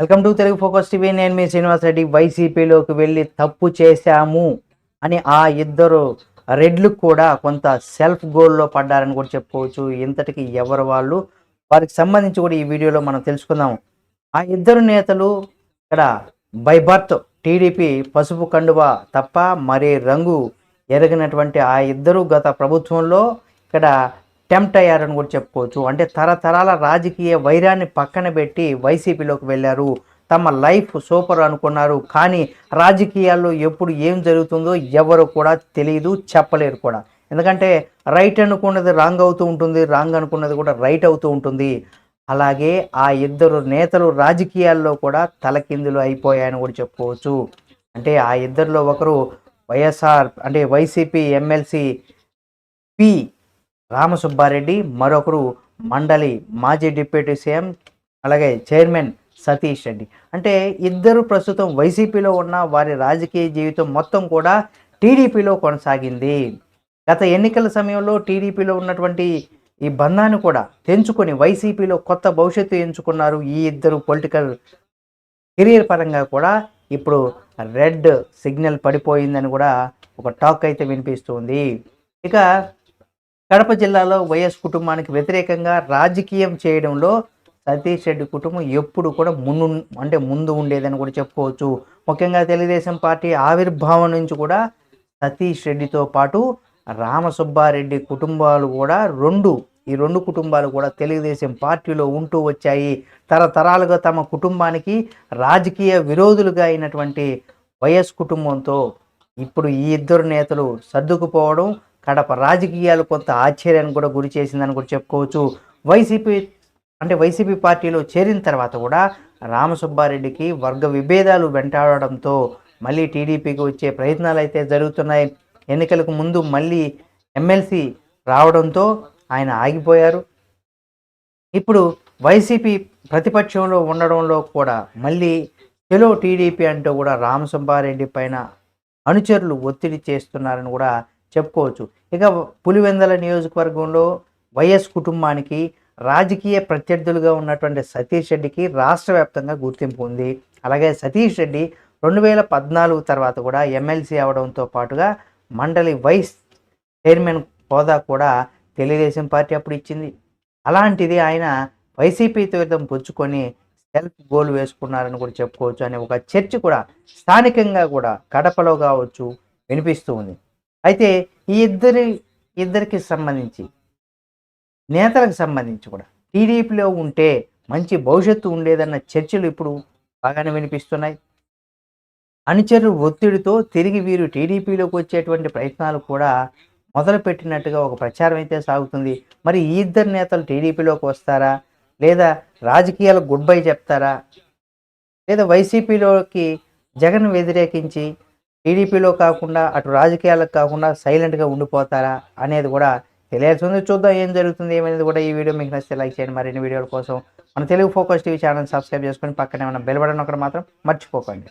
Welcome to Telugu focus TV. నేను మీ శ్రీనివాస్ రెడ్డి. వైసీపీలోకి వెళ్ళి తప్పు చేశాము అని ఆ ఇద్దరు రెడ్లు కూడా కొంత సెల్ఫ్ గోల్లో పడ్డారని కూడా చెప్పుకోవచ్చు. ఇంతటికి ఎవరు వాళ్ళు? వారికి సంబంధించి కూడా ఈ వీడియోలో మనం తెలుసుకుందాం. ఆ ఇద్దరు నేతలు ఇక్కడ బై బర్త్ టీడీపీ పసుపు కండువ తప్ప మరే రంగు ఎరగినటువంటి ఆ ఇద్దరు గత ప్రభుత్వంలో ఇక్కడ టెంప్ట్ అయ్యారని కూడా చెప్పుకోవచ్చు. అంటే తరతరాల రాజకీయ వైరాన్ని పక్కన పెట్టి వైసీపీలోకి వెళ్ళారు. తమ లైఫ్ సూపర్ అనుకున్నారు. కానీ రాజకీయాల్లో ఎప్పుడు ఏం జరుగుతుందో ఎవరు కూడా తెలియదు చెప్పలేరు కూడా. ఎందుకంటే రైట్ అనుకున్నది రాంగ్ అవుతూ ఉంటుంది రాంగ్ అనుకున్నది కూడా రైట్ అవుతూ ఉంటుంది. అలాగే ఆ ఇద్దరు నేతలు రాజకీయాల్లో కూడా తలకిందులు అయిపోయాయని కూడా చెప్పుకోవచ్చు. అంటే ఆ ఇద్దరిలో ఒకరు వైఎస్ఆర్ అంటే వైసీపీ ఎమ్మెల్సీ పి రామసుబ్బారెడ్డి మరొకరు మండలి మాజీ డిప్యూటీ సీఎం అలాగే చైర్మన్ సతీష్ రెడ్డి. అంటే ఇద్దరు ప్రస్తుతం వైసీపీలో ఉన్న వారి రాజకీయ జీవితం మొత్తం కూడా టీడీపీలో కొనసాగింది. గత ఎన్నికల సమయంలో టీడీపీలో ఉన్నటువంటి ఈ బంధాన్ని కూడా తెంచుకొని వైసీపీలో కొత్త భవిష్యత్తు ఎంచుకున్నారు ఈ ఇద్దరు పొలిటికల్ కెరీర్ పరంగా కూడా. ఇప్పుడు రెడ్ సిగ్నల్ పడిపోయిందని కూడా ఒక టాక్ అయితే వినిపిస్తుంది. ఇక కడప జిల్లాలో వైఎస్ కుటుంబానికి వ్యతిరేకంగా రాజకీయం చేయడంలో సతీష్ రెడ్డి కుటుంబం ఎప్పుడు కూడా ముందు అంటే ముందు ఉండేదని కూడా చెప్పుకోవచ్చు. ముఖ్యంగా తెలుగుదేశం పార్టీ ఆవిర్భావం నుంచి కూడా సతీష్ రెడ్డితో పాటు రామసుబ్బారెడ్డి కుటుంబాలు కూడా రెండు ఈ రెండు కుటుంబాలు కూడా తెలుగుదేశం పార్టీలో ఉంటూ వచ్చాయి. తరతరాలుగా తమ కుటుంబానికి రాజకీయ విరోధులుగా అయినటువంటి వైఎస్ కుటుంబంతో ఇప్పుడు ఈ ఇద్దరు నేతలు సర్దుకుపోవడం కడప రాజకీయాలు కొంత ఆశ్చర్యానికి కూడా గురి చేసిందని కూడా చెప్పుకోవచ్చు. వైసీపీ అంటే వైసీపీ పార్టీలో చేరిన తర్వాత కూడా రామసుబ్బారెడ్డికి వర్గ విభేదాలు వెంటాడడంతో మళ్ళీ టీడీపీకి వచ్చే ప్రయత్నాలు అయితే జరుగుతున్నాయి. ఎన్నికలకు ముందు మళ్ళీ ఎమ్మెల్సీ రావడంతో ఆయన ఆగిపోయారు. ఇప్పుడు వైసీపీ ప్రతిపక్షంలో ఉండడంలో కూడా మళ్ళీ చెలో టీడీపీ అంటూ కూడా రామసుబ్బారెడ్డి పైన అనుచరులు ఒత్తిడి చేస్తున్నారని కూడా చెప్పుకోవచ్చు. ఇక పులివెందల నియోజకవర్గంలో వైఎస్ కుటుంబానికి రాజకీయ ప్రత్యర్థులుగా ఉన్నటువంటి సతీష్ రెడ్డికి రాష్ట్ర వ్యాప్తంగా గుర్తింపు ఉంది. అలాగే సతీష్ రెడ్డి రెండు వేల పద్నాలుగు తర్వాత కూడా ఎమ్మెల్సీ అవడంతో పాటుగా మండలి వైస్ చైర్మన్ హోదా కూడా తెలుగుదేశం పార్టీ అప్పుడు ఇచ్చింది. అలాంటిది ఆయన వైసీపీ తీర్థం పుచ్చుకొని సెల్ఫ్ గోల్ వేసుకున్నారని కూడా చెప్పుకోవచ్చు అనే ఒక చర్చ కూడా స్థానికంగా కూడా కడపలో కావచ్చు వినిపిస్తూ ఉంది. అయితే ఈ ఇద్దరి ఇద్దరికి సంబంధించి నేతలకు సంబంధించి కూడా టీడీపీలో ఉంటే మంచి భవిష్యత్తు ఉండేదన్న చర్చలు ఇప్పుడు బాగానే వినిపిస్తున్నాయి. అనుచరులు ఒత్తిడితో తిరిగి వీరు టీడీపీలోకి వచ్చేటువంటి ప్రయత్నాలు కూడా మొదలుపెట్టినట్టుగా ఒక ప్రచారం అయితే సాగుతుంది. మరి ఈ ఇద్దరు నేతలు టీడీపీలోకి వస్తారా? లేదా రాజకీయాలకు గుడ్ బై చెప్తారా? లేదా వైసీపీలోకి జగన్ వ్యతిరేకించి టీడీపీలో కాకుండా అటు రాజకీయాలకు కాకుండా సైలెంట్గా ఉండిపోతారా అనేది కూడా తెలియాల్సి ఉంది. చూద్దాం ఏం జరుగుతుంది ఏమనేది కూడా ఈ వీడియో మీకు నచ్చితే లైక్ చేయండి. మరిన్ని వీడియోల కోసం మన Telugu focus TV channel subscribe చేసుకొని పక్కనే ఉన్న బెల్ బటన్ ఒకటి మాత్రం మర్చిపోకండి.